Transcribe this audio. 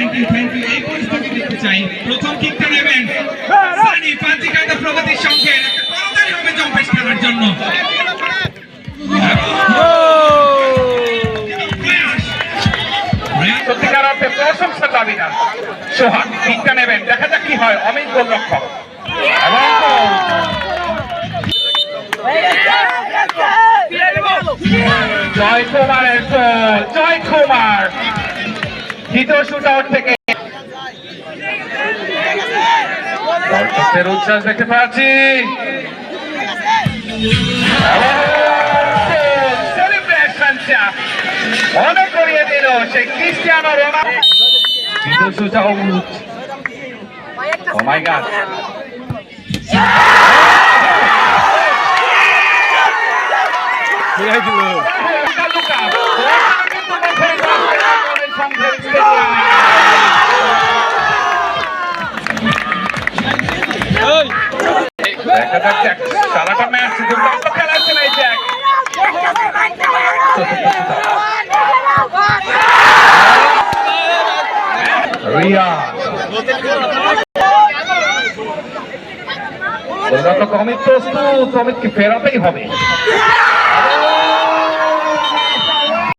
Thank you thank you এই পরিস্থিতি দেখতে চাই। প্রথম কিকটা নেবেন। সানি পাঞ্চিকান্ত প্রগতির সঙ্গে একটা করতালি হবে জম্পেশ খেলার জন্য। প্রশংসা দাবি নেবেন। দেখা যাক কি হয়। অমিত গোলরক্ষক। জয় কুমারের, জয় কুমার। দ্বিতীয় শুট আউট থেকে দর্শকদের উচ্ছ্বাস দেখতে পাচ্ছি। মনে করিয়ে দিল সেই ক্রিস্টিয়ানো রোনাল্ডো দেখা যাচ্ছে সারাটা ম্যাচ দুর্দান্ত অমিত প্রস্তুত অমিতকে ফেরাতেই হবে।